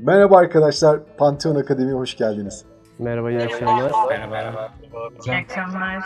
Merhaba arkadaşlar, Pantheon Akademi'ye hoş geldiniz. Merhaba, iyi akşamlar. Merhaba. İyi akşamlar.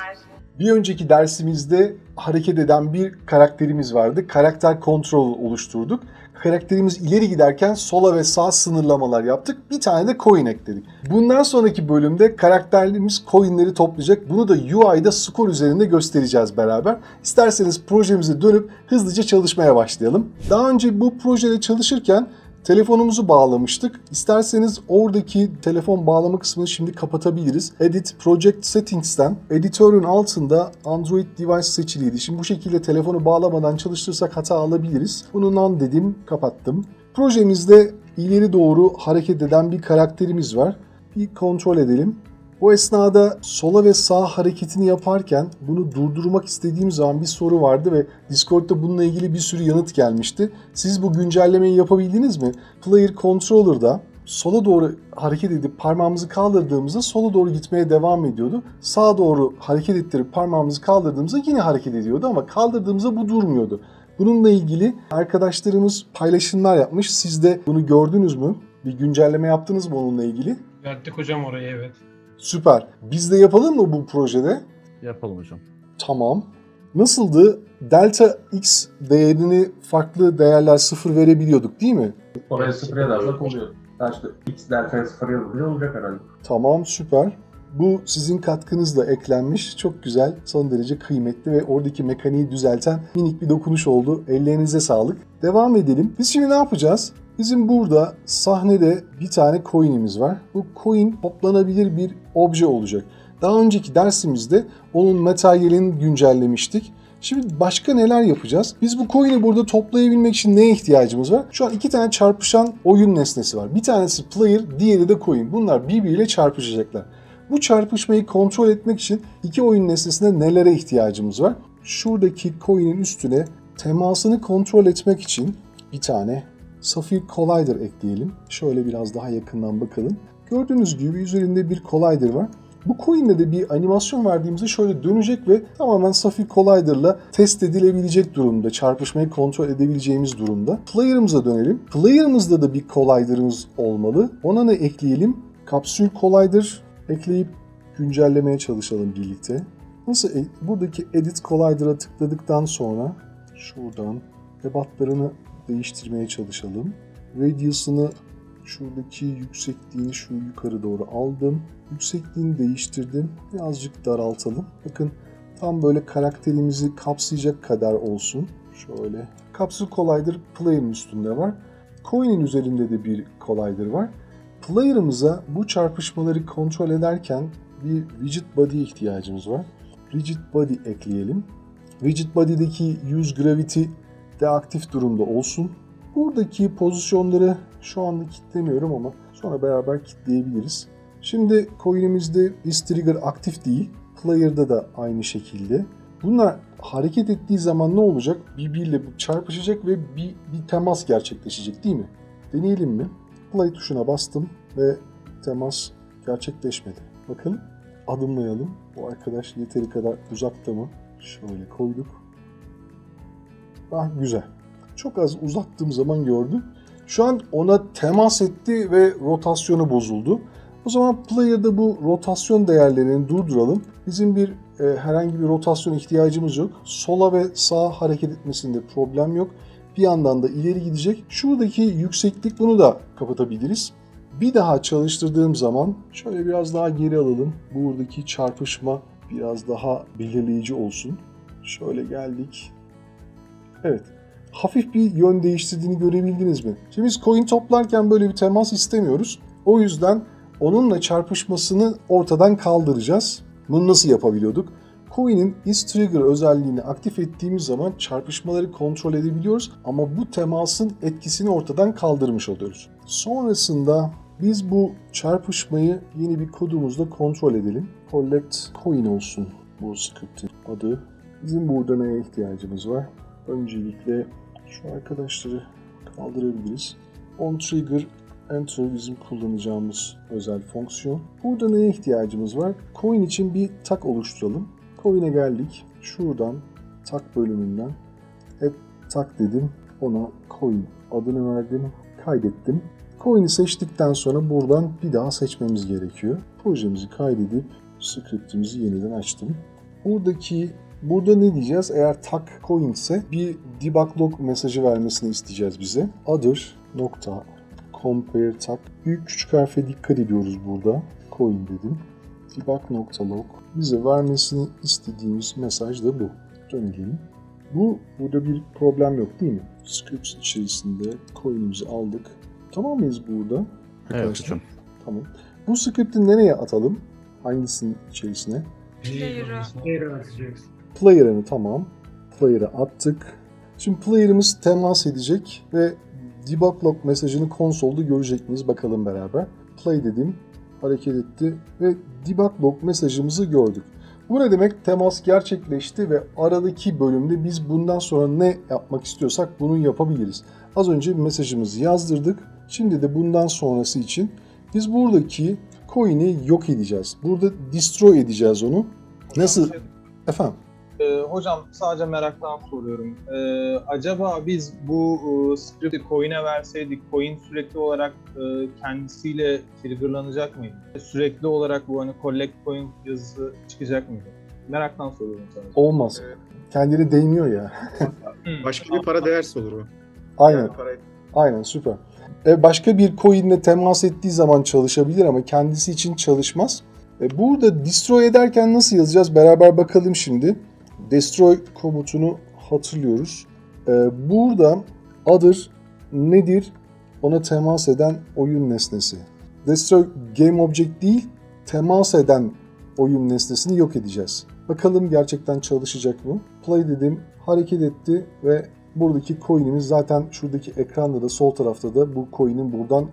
Bir önceki dersimizde hareket eden bir karakterimiz vardı. Karakter kontrol oluşturduk. Karakterimiz ileri giderken sola ve sağ sınırlamalar yaptık. Bir tane de coin ekledik. Bundan sonraki bölümde karakterlerimiz coinleri toplayacak. Bunu da UI'da skor üzerinde göstereceğiz beraber. İsterseniz projemize dönüp hızlıca çalışmaya başlayalım. Daha önce bu projede çalışırken Telefonumuzu bağlamıştık. İsterseniz oradaki telefon bağlama kısmını şimdi kapatabiliriz. Edit Project Settings'ten editörün altında Android device seçiliydi. Şimdi bu şekilde telefonu bağlamadan çalıştırırsak hata alabiliriz. Bunu none dedim, kapattım. Projemizde ileri doğru hareket eden bir karakterimiz var. Bir kontrol edelim. Bu esnada sola ve sağ hareketini yaparken bunu durdurmak istediğim zaman bir soru vardı ve Discord'da bununla ilgili bir sürü yanıt gelmişti. Siz bu güncellemeyi yapabildiniz mi? Player Controller'da sola doğru hareket edip parmağımızı kaldırdığımızda sola doğru gitmeye devam ediyordu. Sağa doğru hareket ettirip parmağımızı kaldırdığımızda yine hareket ediyordu ama kaldırdığımızda bu durmuyordu. Bununla ilgili arkadaşlarımız paylaşımlar yapmış. Siz de bunu gördünüz mü? Bir güncelleme yaptınız mı onunla ilgili? Verdik hocam orayı evet. Süper. Biz de yapalım mı bu projede? Yapalım hocam. Tamam. Nasıldı? Delta X değerini farklı değerler sıfır verebiliyorduk değil mi? Oraya sıfır yazarsak oluyor. Ha işte x delta'ya sıfır yazınca olacak herhalde. Tamam süper. Bu sizin katkınızla eklenmiş. Çok güzel, son derece kıymetli ve oradaki mekaniği düzelten minik bir dokunuş oldu. Ellerinize sağlık. Devam edelim. Biz şimdi ne yapacağız? Bizim burada sahnede bir tane coin'imiz var. Bu coin toplanabilir bir obje olacak. Daha önceki dersimizde onun materyalini güncellemiştik. Şimdi başka neler yapacağız? Biz bu coin'i burada toplayabilmek için neye ihtiyacımız var? Şu an iki tane çarpışan oyun nesnesi var. Bir tanesi player, diğeri de coin. Bunlar birbiriyle çarpışacaklar. Bu çarpışmayı kontrol etmek için iki oyun nesnesinde nelere ihtiyacımız var? Şuradaki coin'in üstüne temasını kontrol etmek için bir tane Sapphire Collider ekleyelim. Şöyle biraz daha yakından bakalım. Gördüğünüz gibi üzerinde bir Collider var. Bu coin'de de bir animasyon verdiğimizde şöyle dönecek ve tamamen Sapphire Collider'la test edilebilecek durumda, çarpışmayı kontrol edebileceğimiz durumda. Player'ımıza dönelim. Player'ımızda da bir Collider'ımız olmalı. Ona ne ekleyelim? Kapsül Collider ekleyip güncellemeye çalışalım birlikte. Nasıl? e- Buradaki Edit Collider'a tıkladıktan sonra şuradan ebatlarını değiştirmeye çalışalım. Radius'ını şuradaki yüksekliğini şu yukarı doğru aldım. Yüksekliğini değiştirdim. Birazcık daraltalım. Bakın tam böyle karakterimizi kapsayacak kadar olsun. Şöyle. Capsule Collider Player'ın üstünde var. Coin'in üzerinde de bir Collider var. Player'ımıza bu çarpışmaları kontrol ederken bir Rigid Body'ye ihtiyacımız var. Rigid Body ekleyelim. Rigid Body'deki Use Gravity de aktif durumda olsun. Buradaki pozisyonları şu anda kilitlemiyorum ama sonra beraber kilitleyebiliriz. Şimdi coin'imizde is trigger aktif değil. Player'da da aynı şekilde. Bunlar hareket ettiği zaman ne olacak? Birbiriyle çarpışacak ve bir, bir temas gerçekleşecek değil mi? Deneyelim mi? Play tuşuna bastım ve temas gerçekleşmedi. Bakın adımlayalım. Bu arkadaş yeteri kadar uzakta mı? Şöyle koyduk. Ah güzel. Çok az uzattığım zaman gördüm. Şu an ona temas etti ve rotasyonu bozuldu. O zaman player'da bu rotasyon değerlerini durduralım. Bizim bir e, herhangi bir rotasyon ihtiyacımız yok. Sola ve sağa hareket etmesinde problem yok. Bir yandan da ileri gidecek. Şuradaki yükseklik bunu da kapatabiliriz. Bir daha çalıştırdığım zaman şöyle biraz daha geri alalım. Buradaki çarpışma biraz daha belirleyici olsun. Şöyle geldik. Evet. Hafif bir yön değiştirdiğini görebildiniz mi? Şimdi biz coin toplarken böyle bir temas istemiyoruz. O yüzden onunla çarpışmasını ortadan kaldıracağız. Bunu nasıl yapabiliyorduk? Coin'in is trigger özelliğini aktif ettiğimiz zaman çarpışmaları kontrol edebiliyoruz ama bu temasın etkisini ortadan kaldırmış oluyoruz. Sonrasında biz bu çarpışmayı yeni bir kodumuzla kontrol edelim. Collect coin olsun bu script'in adı. Bizim burada neye ihtiyacımız var? Öncelikle şu arkadaşları kaldırabiliriz. On trigger enter bizim kullanacağımız özel fonksiyon. Burada neye ihtiyacımız var? Coin için bir tak oluşturalım. Coin'e geldik. Şuradan tak bölümünden add tak dedim. Ona coin adını verdim. Kaydettim. Coin'i seçtikten sonra buradan bir daha seçmemiz gerekiyor. Projemizi kaydedip scriptimizi yeniden açtım. Buradaki Burada ne diyeceğiz? Eğer tak coin ise bir debug log mesajı vermesini isteyeceğiz bize. Other nokta compare tak. Büyük küçük harfe dikkat ediyoruz burada. Coin dedim. Debug nokta log. Bize vermesini istediğimiz mesaj da bu. Dönelim. Bu burada bir problem yok değil mi? Scripts içerisinde coin'imizi aldık. Tamam mıyız burada? Evet Arkadaşlar? hocam. Tamam. Bu script'i nereye atalım? Hangisinin içerisine? Player'a. Player'a atacaksın. Player'ını tamam. Player'a attık. Şimdi player'ımız temas edecek ve debug log mesajını konsolda görecek miyiz bakalım beraber. Play dedim. Hareket etti ve debug log mesajımızı gördük. Bu ne demek? Temas gerçekleşti ve aradaki bölümde biz bundan sonra ne yapmak istiyorsak bunu yapabiliriz. Az önce bir mesajımızı yazdırdık. Şimdi de bundan sonrası için biz buradaki coin'i yok edeceğiz. Burada destroy edeceğiz onu. Nasıl? Efendim? Ee, hocam sadece meraktan soruyorum. Ee, acaba biz bu e, script'i coin'e verseydik, coin sürekli olarak e, kendisiyle triggerlanacak mıydı? Sürekli olarak bu hani collect coin yazısı çıkacak mıydı? Meraktan soruyorum sadece. Olmaz. Kendine değmiyor ya. Başka bir para değerse olur o. Aynen. Yani Aynen süper. E, başka bir coin'le temas ettiği zaman çalışabilir ama kendisi için çalışmaz. E, burada destroy ederken nasıl yazacağız? Beraber bakalım şimdi. Destroy komutunu hatırlıyoruz. E, burada other nedir? Ona temas eden oyun nesnesi. Destroy game object değil, temas eden oyun nesnesini yok edeceğiz. Bakalım gerçekten çalışacak mı? Play dedim, hareket etti ve buradaki coin'imiz zaten şuradaki ekranda da sol tarafta da bu coin'in buradan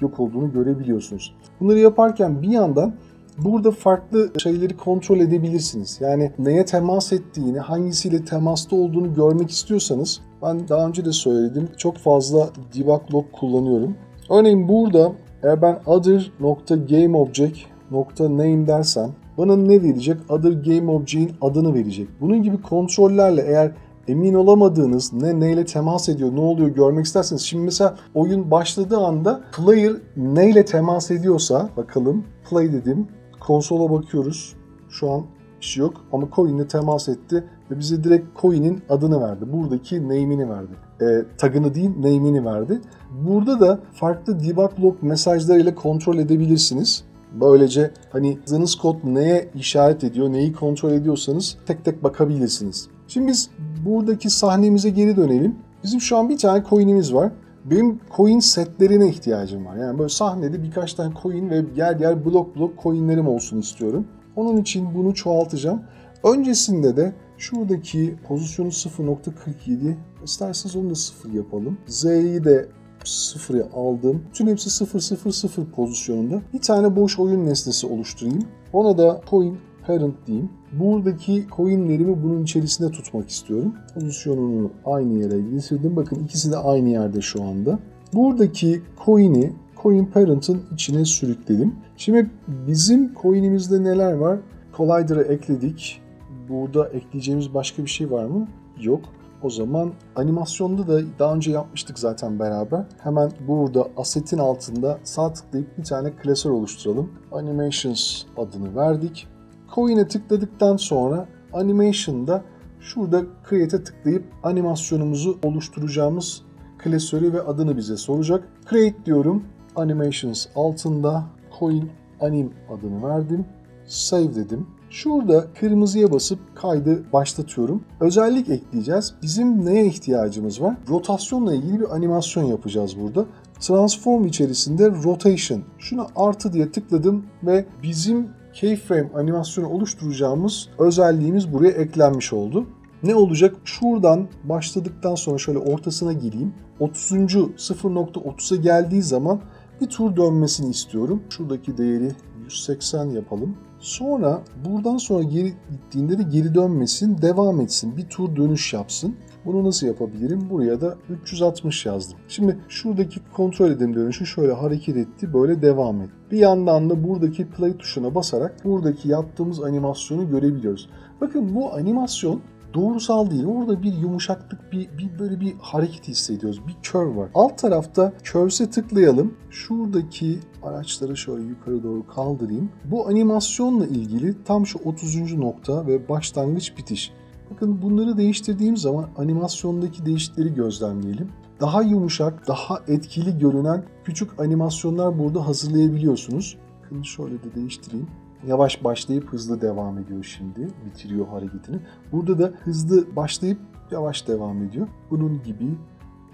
yok olduğunu görebiliyorsunuz. Bunları yaparken bir yandan burada farklı şeyleri kontrol edebilirsiniz. Yani neye temas ettiğini, hangisiyle temasta olduğunu görmek istiyorsanız ben daha önce de söyledim çok fazla debug log kullanıyorum. Örneğin burada eğer ben other.gameObject.name dersem bana ne verecek? Other Game Object'in adını verecek. Bunun gibi kontrollerle eğer emin olamadığınız ne neyle temas ediyor, ne oluyor görmek isterseniz. Şimdi mesela oyun başladığı anda player neyle temas ediyorsa bakalım play dedim. Konsola bakıyoruz. Şu an bir şey yok ama coin'le temas etti ve bize direkt coin'in adını verdi. Buradaki name'ini verdi. E, tagını değil name'ini verdi. Burada da farklı debug log mesajlarıyla kontrol edebilirsiniz. Böylece hani yazdığınız kod neye işaret ediyor, neyi kontrol ediyorsanız tek tek bakabilirsiniz. Şimdi biz buradaki sahnemize geri dönelim. Bizim şu an bir tane coin'imiz var. Benim coin setlerine ihtiyacım var. Yani böyle sahnede birkaç tane coin ve yer yer blok blok coinlerim olsun istiyorum. Onun için bunu çoğaltacağım. Öncesinde de şuradaki pozisyonu 0.47 isterseniz onu da 0 yapalım. Z'yi de 0'ya aldım. Bütün hepsi 0 0 0 pozisyonunda. Bir tane boş oyun nesnesi oluşturayım. Ona da coin parent diyeyim. Buradaki coinlerimi bunun içerisinde tutmak istiyorum. Pozisyonunu aynı yere getirdim. Bakın ikisi de aynı yerde şu anda. Buradaki coin'i coin parent'ın içine sürükledim. Şimdi bizim coin'imizde neler var? Collider'ı ekledik. Burada ekleyeceğimiz başka bir şey var mı? Yok. O zaman animasyonda da daha önce yapmıştık zaten beraber. Hemen burada assetin altında sağ tıklayıp bir tane klasör oluşturalım. Animations adını verdik. Coin'e tıkladıktan sonra animation'da şurada create'e tıklayıp animasyonumuzu oluşturacağımız klasörü ve adını bize soracak. Create diyorum. Animations altında coin anim adını verdim. Save dedim. Şurada kırmızıya basıp kaydı başlatıyorum. Özellik ekleyeceğiz. Bizim neye ihtiyacımız var? Rotasyonla ilgili bir animasyon yapacağız burada. Transform içerisinde rotation. Şuna artı diye tıkladım ve bizim keyframe animasyonu oluşturacağımız özelliğimiz buraya eklenmiş oldu. Ne olacak? Şuradan başladıktan sonra şöyle ortasına geleyim. 30. 0.30'a geldiği zaman bir tur dönmesini istiyorum. Şuradaki değeri 180 yapalım. Sonra buradan sonra geri gittiğinde de geri dönmesin, devam etsin. Bir tur dönüş yapsın. Bunu nasıl yapabilirim? Buraya da 360 yazdım. Şimdi şuradaki kontrol edelim dönüşü şöyle hareket etti, böyle devam et. Bir yandan da buradaki play tuşuna basarak buradaki yaptığımız animasyonu görebiliyoruz. Bakın bu animasyon doğrusal değil. Orada bir yumuşaklık, bir, bir böyle bir hareket hissediyoruz. Bir curve var. Alt tarafta curve'e tıklayalım. Şuradaki araçları şöyle yukarı doğru kaldırayım. Bu animasyonla ilgili tam şu 30. nokta ve başlangıç bitiş. Bakın bunları değiştirdiğim zaman animasyondaki değişiklikleri gözlemleyelim. Daha yumuşak, daha etkili görünen küçük animasyonlar burada hazırlayabiliyorsunuz. Bakın şöyle de değiştireyim. Yavaş başlayıp hızlı devam ediyor şimdi. Bitiriyor hareketini. Burada da hızlı başlayıp yavaş devam ediyor. Bunun gibi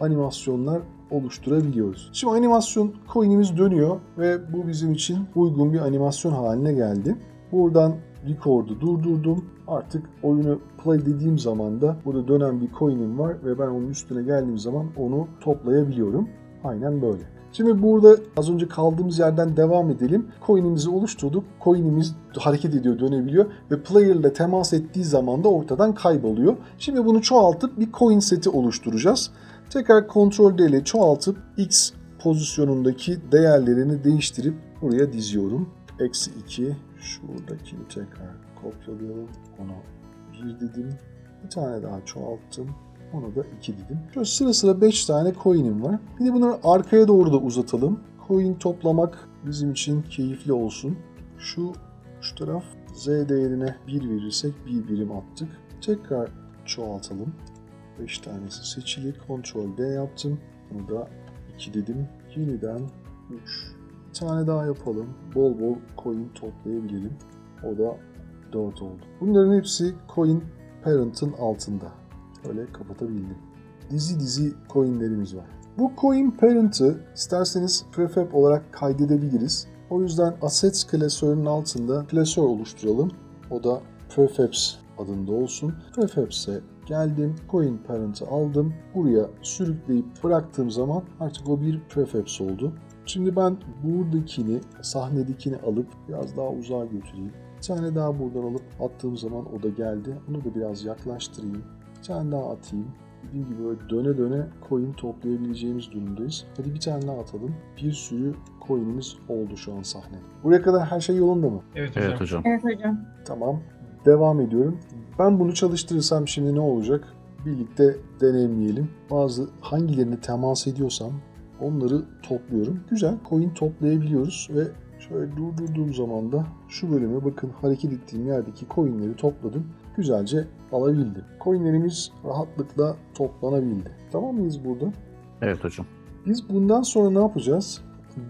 animasyonlar oluşturabiliyoruz. Şimdi animasyon coin'imiz dönüyor ve bu bizim için uygun bir animasyon haline geldi. Buradan record'u durdurdum. Artık oyunu play dediğim zaman da burada dönen bir coin'im var ve ben onun üstüne geldiğim zaman onu toplayabiliyorum. Aynen böyle. Şimdi burada az önce kaldığımız yerden devam edelim. Coin'imizi oluşturduk. Coin'imiz hareket ediyor, dönebiliyor ve player ile temas ettiği zaman da ortadan kayboluyor. Şimdi bunu çoğaltıp bir coin seti oluşturacağız. Tekrar Ctrl D ile çoğaltıp X pozisyonundaki değerlerini değiştirip buraya diziyorum. Eksi 2. Şuradakini tekrar kopyalayalım. Ona 1 dedim. Bir tane daha çoğalttım. Ona da 2 dedim. Şöyle sıra sıra 5 tane coin'im var. Bir de bunları arkaya doğru da uzatalım. Coin toplamak bizim için keyifli olsun. Şu şu taraf Z değerine 1 verirsek 1 birim attık. Tekrar çoğaltalım. 5 tanesi seçili. Ctrl D yaptım. Bunu da 2 dedim. Yeniden 3. Bir tane daha yapalım. Bol bol coin toplayabilelim. O da 4 oldu. Bunların hepsi coin parent'ın altında. Öyle kapatabildim. Dizi dizi coinlerimiz var. Bu coin parent'ı isterseniz prefab olarak kaydedebiliriz. O yüzden assets klasörünün altında klasör oluşturalım. O da prefabs adında olsun. Prefabs'e geldim. Coin parent'ı aldım. Buraya sürükleyip bıraktığım zaman artık o bir prefabs oldu. Şimdi ben buradakini, sahnedekini alıp biraz daha uzağa götüreyim. Bir tane daha buradan alıp attığım zaman o da geldi. Onu da biraz yaklaştırayım. Bir tane daha atayım. Dediğim gibi böyle döne döne coin toplayabileceğimiz durumdayız. Hadi bir tane daha atalım. Bir sürü coin'imiz oldu şu an sahnede. Buraya kadar her şey yolunda mı? Evet hocam. Evet hocam. Evet hocam. Tamam. Devam ediyorum. Ben bunu çalıştırırsam şimdi ne olacak? Birlikte deneyimleyelim. Bazı hangilerini temas ediyorsam onları topluyorum. Güzel. Coin toplayabiliyoruz ve şöyle durdurduğum zaman da şu bölüme bakın hareket ettiğim yerdeki coinleri topladım. Güzelce alabildim. Coinlerimiz rahatlıkla toplanabildi. Tamam mıyız burada? Evet hocam. Biz bundan sonra ne yapacağız?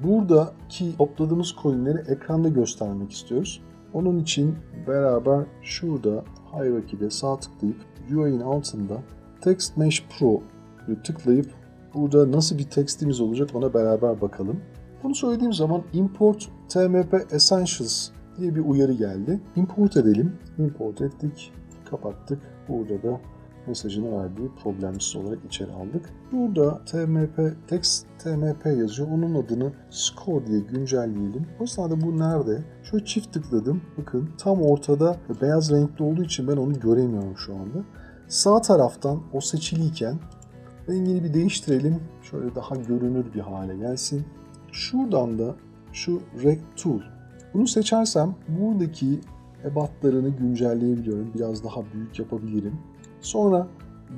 Buradaki topladığımız coinleri ekranda göstermek istiyoruz. Onun için beraber şurada Hierarchy'de sağ tıklayıp UI'nin altında Text Mesh Pro'yu tıklayıp burada nasıl bir tekstimiz olacak ona beraber bakalım. Bunu söylediğim zaman Import TMP Essentials diye bir uyarı geldi. Import edelim. Import ettik. Kapattık. Burada da mesajını verdiği problemsiz olarak içeri aldık. Burada TMP, text TMP yazıyor. Onun adını score diye güncelleyelim. O sırada bu nerede? Şöyle çift tıkladım. Bakın tam ortada beyaz renkli olduğu için ben onu göremiyorum şu anda. Sağ taraftan o seçiliyken rengini bir değiştirelim. Şöyle daha görünür bir hale gelsin. Şuradan da şu Rect Tool. Bunu seçersem buradaki ebatlarını güncelleyebiliyorum. Biraz daha büyük yapabilirim. Sonra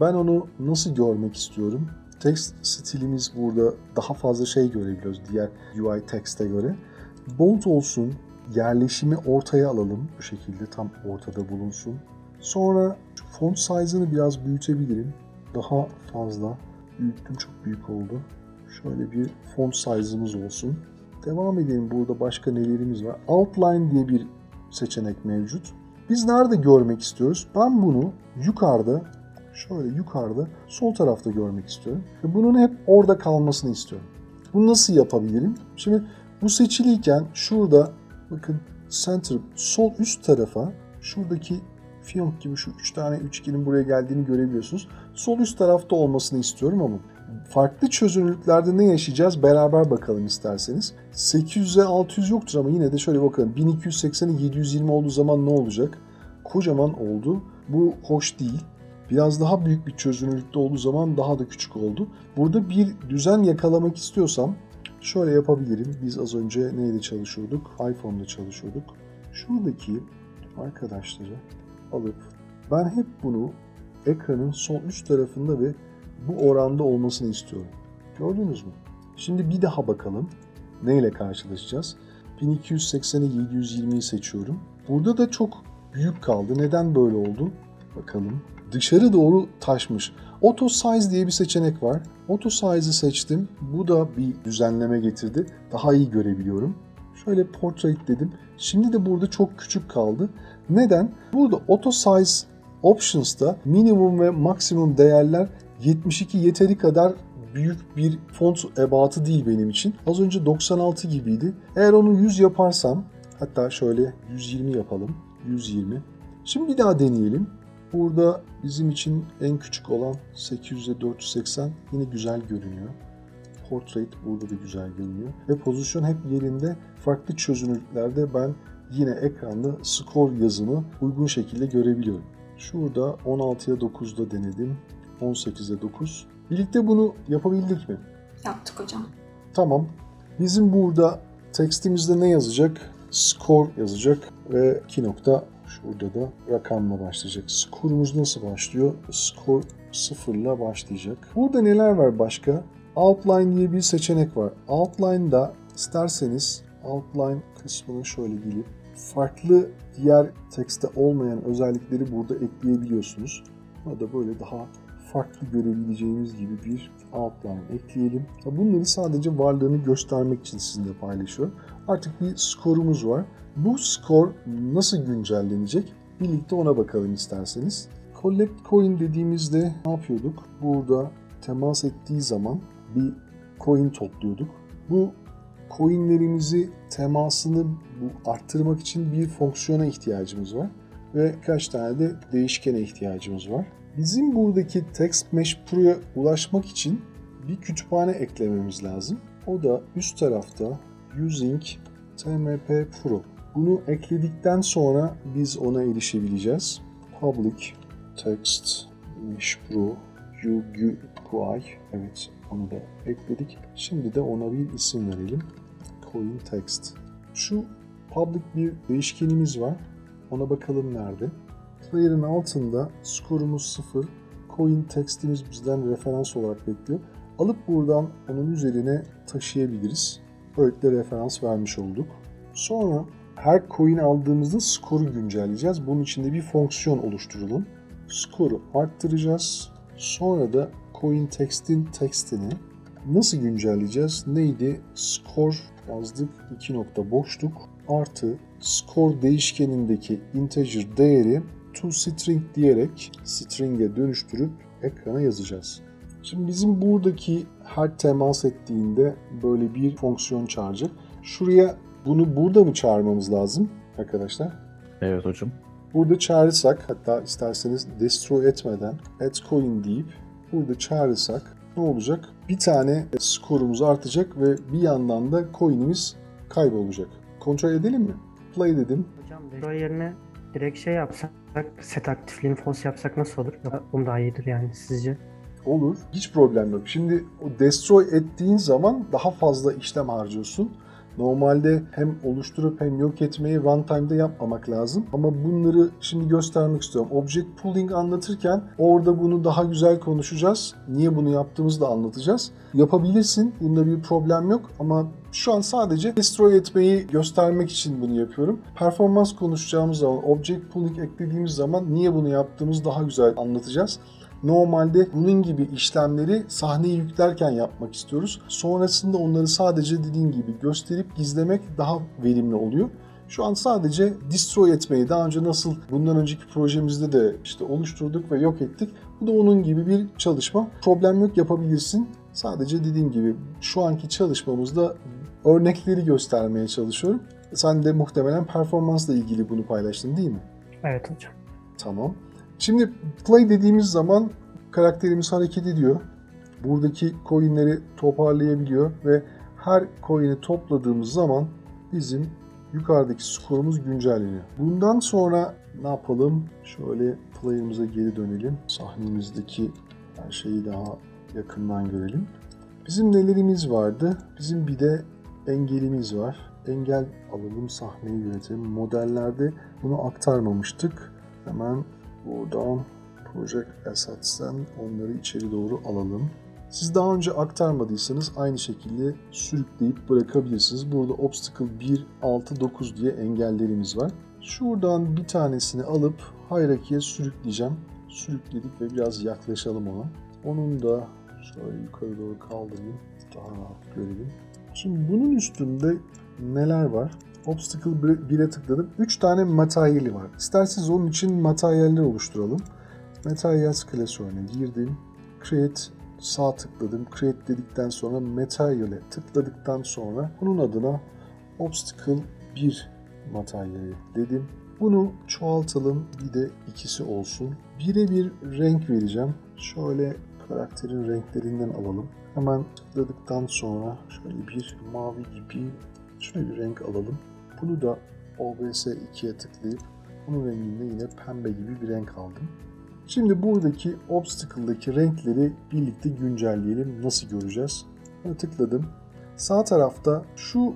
ben onu nasıl görmek istiyorum? Text stilimiz burada daha fazla şey görebiliyoruz diğer UI text'e göre. Bold olsun, yerleşimi ortaya alalım bu şekilde tam ortada bulunsun. Sonra font size'ını biraz büyütebilirim. Daha fazla büyüttüm çok büyük oldu. Şöyle bir font size'ımız olsun. Devam edelim burada başka nelerimiz var. Outline diye bir seçenek mevcut. Biz nerede görmek istiyoruz? Ben bunu yukarıda, şöyle yukarıda sol tarafta görmek istiyorum. Ve bunun hep orada kalmasını istiyorum. Bunu nasıl yapabilirim? Şimdi bu seçiliyken şurada bakın center sol üst tarafa şuradaki fiyonk gibi şu üç tane üçgenin buraya geldiğini görebiliyorsunuz. Sol üst tarafta olmasını istiyorum ama farklı çözünürlüklerde ne yaşayacağız beraber bakalım isterseniz. 800'e 600 yoktur ama yine de şöyle bakalım. 1280'e 720 olduğu zaman ne olacak? Kocaman oldu. Bu hoş değil. Biraz daha büyük bir çözünürlükte olduğu zaman daha da küçük oldu. Burada bir düzen yakalamak istiyorsam şöyle yapabilirim. Biz az önce neyle çalışıyorduk? iPhone'da çalışıyorduk. Şuradaki arkadaşları alıp ben hep bunu ekranın sol üst tarafında ve bu oranda olmasını istiyorum. Gördünüz mü? Şimdi bir daha bakalım. Neyle karşılaşacağız? 1280'e 720'yi seçiyorum. Burada da çok büyük kaldı. Neden böyle oldu? Bakalım. Dışarı doğru taşmış. Auto Size diye bir seçenek var. Auto Size'ı seçtim. Bu da bir düzenleme getirdi. Daha iyi görebiliyorum. Şöyle Portrait dedim. Şimdi de burada çok küçük kaldı. Neden? Burada Auto Size Options'ta minimum ve maksimum değerler 72 yeteri kadar büyük bir font ebatı değil benim için. Az önce 96 gibiydi. Eğer onu 100 yaparsam hatta şöyle 120 yapalım. 120. Şimdi bir daha deneyelim. Burada bizim için en küçük olan 800'e 480 yine güzel görünüyor. Portrait burada da güzel görünüyor. Ve pozisyon hep yerinde. Farklı çözünürlüklerde ben yine ekranda skor yazımı uygun şekilde görebiliyorum. Şurada 16'ya 9'da denedim. 18'e 9. Birlikte bunu yapabildik mi? Yaptık hocam. Tamam. Bizim burada tekstimizde ne yazacak? Skor yazacak ve iki nokta şurada da rakamla başlayacak. Skorumuz nasıl başlıyor? Skor sıfırla başlayacak. Burada neler var başka? Outline diye bir seçenek var. Outline'da isterseniz outline kısmını şöyle gelip farklı diğer tekste olmayan özellikleri burada ekleyebiliyorsunuz. Burada böyle daha farklı görebileceğimiz gibi bir outline ekleyelim. Bunları sadece varlığını göstermek için sizinle paylaşıyorum. Artık bir skorumuz var. Bu skor nasıl güncellenecek? Birlikte ona bakalım isterseniz. Collect coin dediğimizde ne yapıyorduk? Burada temas ettiği zaman bir coin topluyorduk. Bu coinlerimizi temasını bu arttırmak için bir fonksiyona ihtiyacımız var ve kaç tane de değişkene ihtiyacımız var. Bizim buradaki Text Mesh Pro'ya ulaşmak için bir kütüphane eklememiz lazım. O da üst tarafta Using TMP Pro. Bunu ekledikten sonra biz ona erişebileceğiz. Public Text Mesh Pro UGUI Evet onu da ekledik. Şimdi de ona bir isim verelim. Coin Text. Şu public bir değişkenimiz var. Ona bakalım nerede. Player'ın altında skorumuz 0. Coin text'imiz bizden referans olarak bekliyor. Alıp buradan onun üzerine taşıyabiliriz. Böylelikle referans vermiş olduk. Sonra her coin aldığımızda skoru güncelleyeceğiz. Bunun için de bir fonksiyon oluşturalım. Skoru arttıracağız. Sonra da coin text'in text'ini nasıl güncelleyeceğiz? Neydi? Skor yazdık. 2 nokta boşluk. Artı skor değişkenindeki integer değeri to string diyerek string'e dönüştürüp ekrana yazacağız. Şimdi bizim buradaki her temas ettiğinde böyle bir fonksiyon çağıracak. Şuraya bunu burada mı çağırmamız lazım arkadaşlar? Evet hocam. Burada çağırırsak hatta isterseniz destroy etmeden add coin deyip burada çağırırsak ne olacak? Bir tane skorumuz artacak ve bir yandan da coin'imiz kaybolacak. Kontrol edelim mi? Play dedim. Hocam destroy yerine direkt şey yapsak, set aktifliğini false yapsak nasıl olur? Bunu daha iyidir yani sizce? Olur. Hiç problem yok. Şimdi o destroy ettiğin zaman daha fazla işlem harcıyorsun. Normalde hem oluşturup hem yok etmeyi runtime'da yapmamak lazım. Ama bunları şimdi göstermek istiyorum. Object pooling anlatırken orada bunu daha güzel konuşacağız. Niye bunu yaptığımızı da anlatacağız. Yapabilirsin. Bunda bir problem yok. Ama şu an sadece destroy etmeyi göstermek için bunu yapıyorum. Performans konuşacağımız zaman, object pooling eklediğimiz zaman niye bunu yaptığımızı daha güzel anlatacağız. Normalde bunun gibi işlemleri sahneye yüklerken yapmak istiyoruz. Sonrasında onları sadece dediğim gibi gösterip gizlemek daha verimli oluyor. Şu an sadece destroy etmeyi daha önce nasıl bundan önceki projemizde de işte oluşturduk ve yok ettik. Bu da onun gibi bir çalışma. Problem yok yapabilirsin. Sadece dediğim gibi şu anki çalışmamızda örnekleri göstermeye çalışıyorum. Sen de muhtemelen performansla ilgili bunu paylaştın değil mi? Evet hocam. Tamam. Şimdi play dediğimiz zaman karakterimiz hareket ediyor. Buradaki coinleri toparlayabiliyor ve her coin'i topladığımız zaman bizim yukarıdaki skorumuz güncelleniyor. Bundan sonra ne yapalım? Şöyle play'ımıza geri dönelim. Sahnemizdeki her şeyi daha yakından görelim. Bizim nelerimiz vardı? Bizim bir de engelimiz var. Engel alalım, sahneyi yönetelim. Modellerde bunu aktarmamıştık. Hemen buradan Project Assets'ten onları içeri doğru alalım. Siz daha önce aktarmadıysanız aynı şekilde sürükleyip bırakabilirsiniz. Burada Obstacle 1, 6, 9 diye engellerimiz var. Şuradan bir tanesini alıp Hierarchy'ye sürükleyeceğim. Sürükledik ve biraz yaklaşalım ona. Onun da şöyle yukarı doğru kaldırayım. Daha rahat görelim. Şimdi bunun üstünde neler var? Obstacle 1'e tıkladım. 3 tane materyali var. İsterseniz onun için materyaller oluşturalım. Materials klasörüne girdim. Create sağ tıkladım. Create dedikten sonra Material'e tıkladıktan sonra bunun adına Obstacle 1 materyali dedim. Bunu çoğaltalım. Bir de ikisi olsun. Bire bir renk vereceğim. Şöyle karakterin renklerinden alalım. Hemen tıkladıktan sonra şöyle bir mavi gibi şöyle bir renk alalım. Bunu da OBS 2'ye tıklayıp bunun renginde yine pembe gibi bir renk aldım. Şimdi buradaki obstacle'daki renkleri birlikte güncelleyelim. Nasıl göreceğiz? Buna tıkladım. Sağ tarafta şu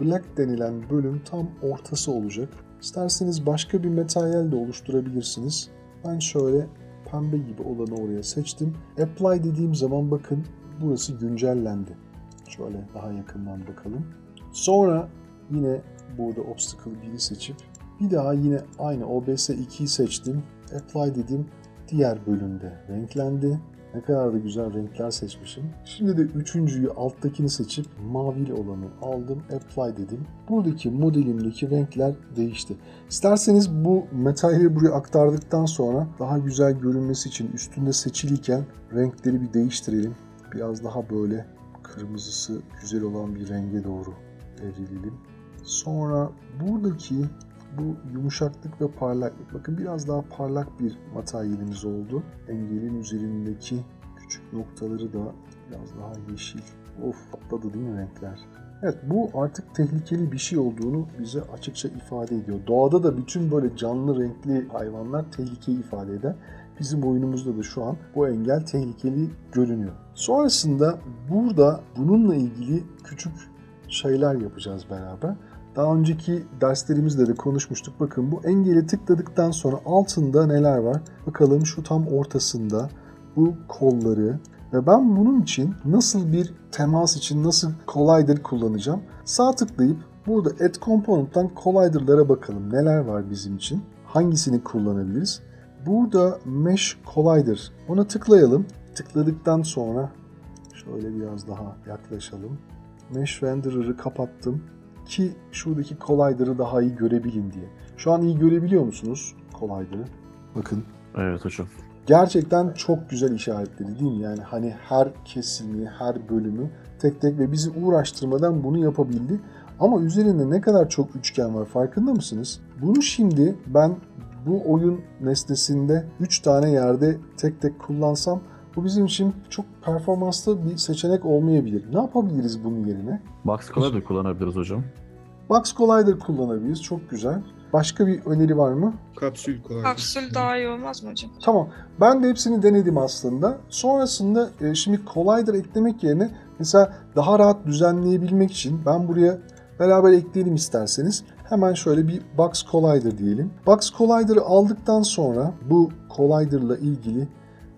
black denilen bölüm tam ortası olacak. İsterseniz başka bir materyal de oluşturabilirsiniz. Ben şöyle pembe gibi olanı oraya seçtim. Apply dediğim zaman bakın burası güncellendi. Şöyle daha yakından bakalım. Sonra yine burada Obstacle 1'i seçip bir daha yine aynı OBS 2'yi seçtim. Apply dedim. Diğer bölümde renklendi. Ne kadar da güzel renkler seçmişim. Şimdi de üçüncüyü alttakini seçip mavili olanı aldım. Apply dedim. Buradaki modelimdeki renkler değişti. İsterseniz bu materyali buraya aktardıktan sonra daha güzel görünmesi için üstünde seçiliyken renkleri bir değiştirelim. Biraz daha böyle kırmızısı güzel olan bir renge doğru evrilelim. Sonra buradaki bu yumuşaklık ve parlaklık. Bakın biraz daha parlak bir materyalimiz oldu. Engelin üzerindeki küçük noktaları da biraz daha yeşil. Of patladı değil mi renkler? Evet bu artık tehlikeli bir şey olduğunu bize açıkça ifade ediyor. Doğada da bütün böyle canlı renkli hayvanlar tehlikeyi ifade eder. Bizim oyunumuzda da şu an bu engel tehlikeli görünüyor. Sonrasında burada bununla ilgili küçük şeyler yapacağız beraber. Daha önceki derslerimizde de konuşmuştuk. Bakın bu engeli tıkladıktan sonra altında neler var? Bakalım şu tam ortasında bu kolları ve ben bunun için nasıl bir temas için nasıl Collider kullanacağım? Sağ tıklayıp burada Add Component'tan Collider'lara bakalım. Neler var bizim için? Hangisini kullanabiliriz? Burada Mesh Collider. Ona tıklayalım. Tıkladıktan sonra şöyle biraz daha yaklaşalım. Mesh Renderer'ı kapattım ki şuradaki Collider'ı daha iyi görebilin diye. Şu an iyi görebiliyor musunuz Collider'ı? Bakın Evet hocam. gerçekten çok güzel işaretledi değil mi? Yani hani her kesimi, her bölümü tek tek ve bizi uğraştırmadan bunu yapabildi. Ama üzerinde ne kadar çok üçgen var farkında mısınız? Bunu şimdi ben bu oyun nesnesinde 3 tane yerde tek tek kullansam bu bizim için çok performanslı bir seçenek olmayabilir. Ne yapabiliriz bunun yerine? Box Color da kullanabiliriz hocam. Box Collider kullanabiliriz. Çok güzel. Başka bir öneri var mı? Kapsül kolay. Kapsül daha iyi olmaz mı hocam? Tamam. Ben de hepsini denedim aslında. Sonrasında e, şimdi Collider eklemek yerine mesela daha rahat düzenleyebilmek için ben buraya beraber ekleyelim isterseniz. Hemen şöyle bir Box Collider diyelim. Box Collider'ı aldıktan sonra bu Collider'la ilgili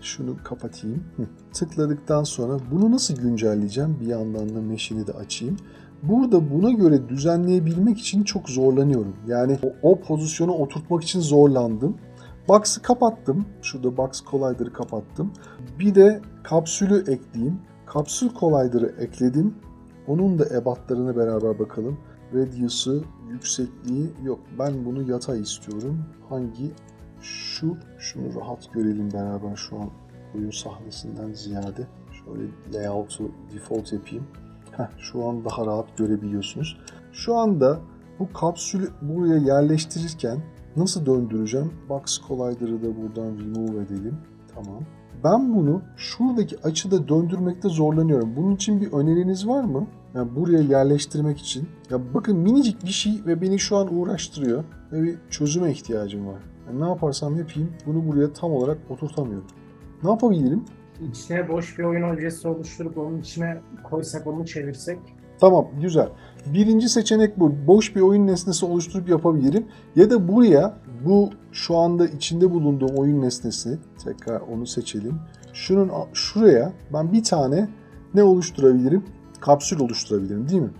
şunu kapatayım. Tıkladıktan sonra bunu nasıl güncelleyeceğim? Bir yandan da mesh'ini de açayım. Burada buna göre düzenleyebilmek için çok zorlanıyorum. Yani o, o pozisyonu oturtmak için zorlandım. Box'ı kapattım. Şurada Box Collider'ı kapattım. Bir de kapsülü ekleyeyim. Kapsül Collider'ı ekledim. Onun da ebatlarına beraber bakalım. Radius'ı, yüksekliği yok. Ben bunu yatay istiyorum. Hangi? Şu. Şunu rahat görelim beraber şu an oyun sahnesinden ziyade. Şöyle layout'u default yapayım. Heh, şu an daha rahat görebiliyorsunuz. Şu anda bu kapsülü buraya yerleştirirken nasıl döndüreceğim? Box Collider'ı da buradan remove edelim. Tamam. Ben bunu şuradaki açıda döndürmekte zorlanıyorum. Bunun için bir öneriniz var mı? Yani buraya yerleştirmek için. Ya bakın minicik bir şey ve beni şu an uğraştırıyor. Ve bir çözüme ihtiyacım var. Yani ne yaparsam yapayım bunu buraya tam olarak oturtamıyorum. Ne yapabilirim? İçine boş bir oyun objesi oluşturup onun içine koysak onu çevirsek Tamam güzel. Birinci seçenek bu. Boş bir oyun nesnesi oluşturup yapabilirim. Ya da buraya bu şu anda içinde bulunduğum oyun nesnesi tekrar onu seçelim. Şunun şuraya ben bir tane ne oluşturabilirim? Kapsül oluşturabilirim değil mi?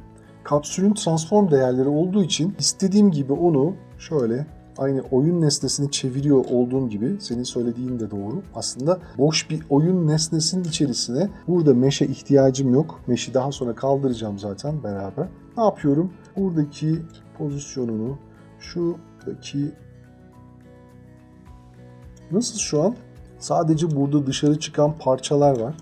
Kapsülün transform değerleri olduğu için istediğim gibi onu şöyle aynı oyun nesnesini çeviriyor olduğum gibi senin söylediğin de doğru. Aslında boş bir oyun nesnesinin içerisine burada meşe ihtiyacım yok. Meşi daha sonra kaldıracağım zaten beraber. Ne yapıyorum? Buradaki pozisyonunu şuradaki nasıl şu an? Sadece burada dışarı çıkan parçalar var.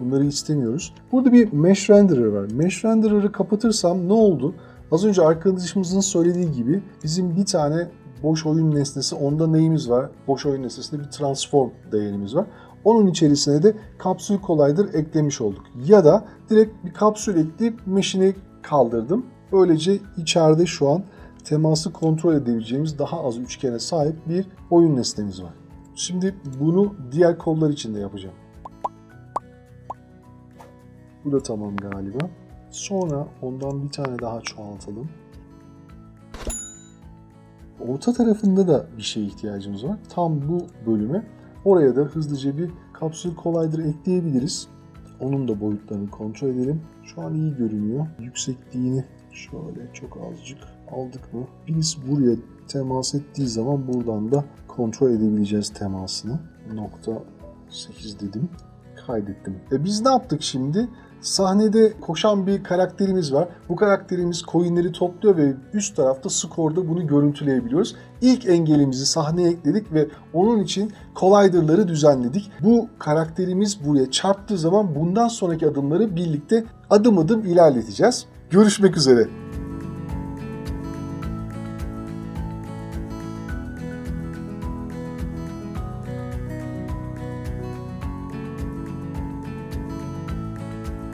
Bunları istemiyoruz. Burada bir mesh renderer var. Mesh renderer'ı kapatırsam ne oldu? Az önce arkadaşımızın söylediği gibi bizim bir tane boş oyun nesnesi, onda neyimiz var? Boş oyun nesnesinde bir transform değerimiz var. Onun içerisine de kapsül kolaydır eklemiş olduk. Ya da direkt bir kapsül ekleyip mesh'ini kaldırdım. Böylece içeride şu an teması kontrol edebileceğimiz daha az üçgene sahip bir oyun nesnemiz var. Şimdi bunu diğer kollar için de yapacağım. Bu da tamam galiba. Sonra ondan bir tane daha çoğaltalım. Orta tarafında da bir şeye ihtiyacımız var. Tam bu bölüme. Oraya da hızlıca bir kapsül kolaydır ekleyebiliriz. Onun da boyutlarını kontrol edelim. Şu an iyi görünüyor. Yüksekliğini şöyle çok azıcık aldık mı? Birisi buraya temas ettiği zaman buradan da kontrol edebileceğiz temasını. Nokta 8 dedim. Kaydettim. E biz ne yaptık şimdi? Sahnede koşan bir karakterimiz var. Bu karakterimiz coinleri topluyor ve üst tarafta skorda bunu görüntüleyebiliyoruz. İlk engelimizi sahneye ekledik ve onun için collider'ları düzenledik. Bu karakterimiz buraya çarptığı zaman bundan sonraki adımları birlikte adım adım ilerleteceğiz. Görüşmek üzere.